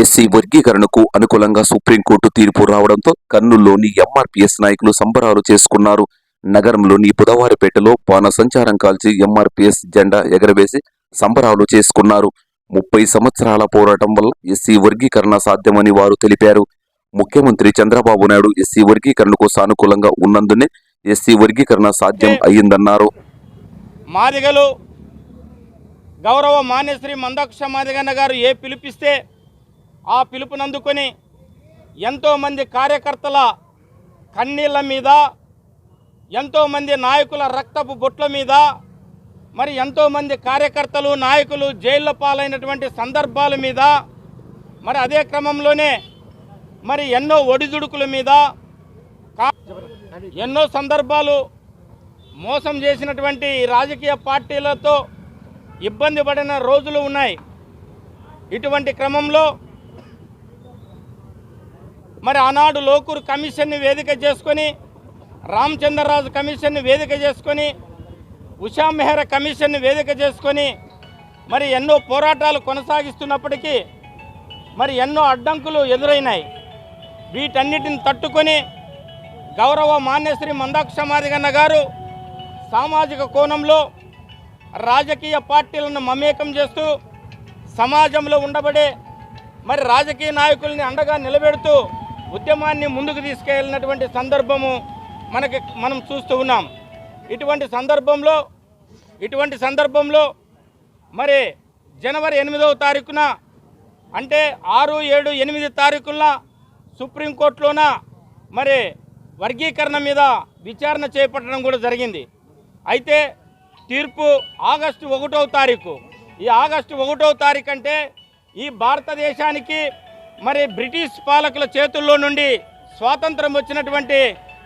SC వర్గీకరణకు అనుకూలంగా supreme court తీర్పు రావడంతో కర్నూలులోని ఎంఆర్పీఎస్ నాయకులు సంబరాలు చేసుకున్నారు. నగరంలోని బుధవారిపేటలో బాణ సంచారం కాల్చి ఎంఆర్పీఎస్ జెండా ఎగరవేసి సంబరాలు చేసుకున్నారు. ముప్పై సంవత్సరాల పోరాటం వల్ల ఎస్సీ వర్గీకరణ సాధ్యమని వారు తెలిపారు. ముఖ్యమంత్రి చంద్రబాబు నాయుడు ఎస్సీ వర్గీకరణకు సానుకూలంగా ఉన్నందునే ఎస్సీ వర్గీకరణ సాధ్యం అయ్యిందన్నారు మాదిగలు గౌరవ మాన్యశ్రీ మందాక్ష మాదిగన్న గారు ఏ పిలిపిస్తే ఆ పిలుపునందుకొని ఎంతోమంది కార్యకర్తల కన్నీళ్ళ మీద ఎంతోమంది నాయకుల రక్తపు బొట్ల మీద మరి ఎంతోమంది కార్యకర్తలు నాయకులు జైల్లో పాలైనటువంటి సందర్భాల మీద మరి అదే క్రమంలోనే మరి ఎన్నో ఒడిదుడుకుల మీద ఎన్నో సందర్భాలు మోసం చేసినటువంటి రాజకీయ పార్టీలతో ఇబ్బంది పడిన రోజులు ఉన్నాయి. ఇటువంటి క్రమంలో మరి ఆనాడు లోకూరు కమిషన్ని వేదిక చేసుకొని రామచంద్రరాజు కమిషన్ని వేదిక చేసుకొని ఉషా మెహ్రా కమిషన్ని వేదిక చేసుకొని మరి ఎన్నో పోరాటాలు కొనసాగిస్తున్నప్పటికీ మరి ఎన్నో అడ్డంకులు ఎదురైనాయి. వీటన్నిటిని తట్టుకొని గౌరవ మాన్యశ్రీ మందాక్షమాదిగన్న గారు సామాజిక కోణంలో రాజకీయ పార్టీలను మమేకం చేస్తూ సమాజంలో ఉండబడే మరి రాజకీయ నాయకుల్ని అండగా నిలబెడుతూ ఉద్యమాన్ని ముందుకు తీసుకెళ్ళినటువంటి సందర్భము మనకి మనం చూస్తూ ఉన్నాం. ఇటువంటి సందర్భంలో ఇటువంటి సందర్భంలో మరి జనవరి ఎనిమిదవ తారీఖున అంటే ఆరు ఏడు ఎనిమిది తారీఖున సుప్రీంకోర్టులోన మరి వర్గీకరణ మీద విచారణ చేపట్టడం కూడా జరిగింది. అయితే తీర్పు ఆగస్టు ఒకటవ తారీఖు. ఈ ఆగస్టు ఒకటవ తారీఖు అంటే ఈ భారతదేశానికి మరి బ్రిటిష్ పాలకుల చేతుల్లో నుండి స్వాతంత్రం వచ్చినటువంటి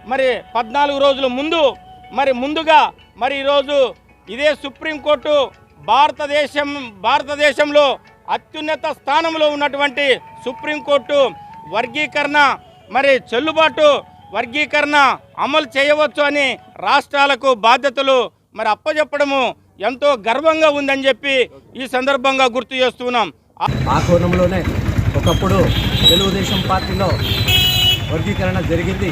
మరి పద్నాలుగు రోజుల ముందు మరి ముందుగా మరి ఈరోజు ఇదే సుప్రీంకోర్టు భారతదేశం భారతదేశంలో అత్యున్నత స్థానంలో ఉన్నటువంటి సుప్రీంకోర్టు వర్గీకరణ మరి చెల్లుబాటు వర్గీకరణ అమలు చేయవచ్చు అని రాష్ట్రాలకు బాధ్యతలు మరి అప్పచెప్పడము ఎంతో గర్వంగా ఉందని చెప్పి ఈ సందర్భంగా గుర్తు చేస్తున్నాం. ఆ కోణంలోనే ఒకప్పుడు తెలుగుదేశం పార్టీలో వర్గీకరణ జరిగింది.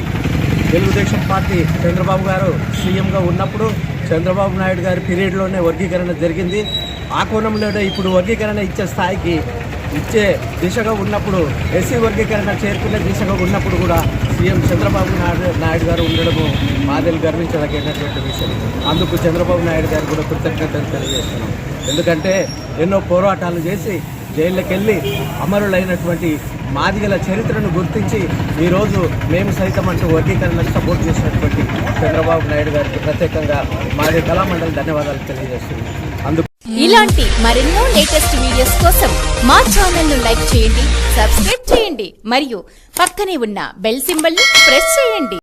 తెలుగుదేశం పార్టీ చంద్రబాబు గారు సీఎంగా ఉన్నప్పుడు చంద్రబాబు నాయుడు గారి పీరియడ్లోనే వర్గీకరణ జరిగింది. ఆ కోణంలోనే ఇప్పుడు వర్గీకరణ ఇచ్చే స్థాయికి ఇచ్చే దిశగా ఉన్నప్పుడు ఎస్సీ వర్గీకరణ చేరుకునే దిశగా ఉన్నప్పుడు కూడా సీఎం చంద్రబాబు నాయుడు నాయుడు గారు ఉండడము మాదిరి గర్వించదగినటువంటి విషయం. అందుకు చంద్రబాబు నాయుడు గారు కూడా కృతజ్ఞతలు తెలియజేస్తున్నాం. ఎందుకంటే ఎన్నో పోరాటాలు చేసి జైళ్ళకెళ్ళి అమరులైనటువంటి మాదిగల చరిత్రను గుర్తించి ఈరోజు మేము సైతం అంటూ వర్గీకరణకు సపోర్ట్ చేసినటువంటి చంద్రబాబు నాయుడు గారికి ప్రత్యేకంగా మాది కళామండలి ధన్యవాదాలు తెలియజేస్తుంది అందుకు ఇలాంటి మరెన్నో లేటెస్ట్ వీడియోస్ కోసం మా ఛానల్ను లైక్ చేయండి సబ్స్క్రైబ్ చేయండి మరియు పక్కనే ఉన్న బెల్ సింబల్ ప్రెస్ చేయండి.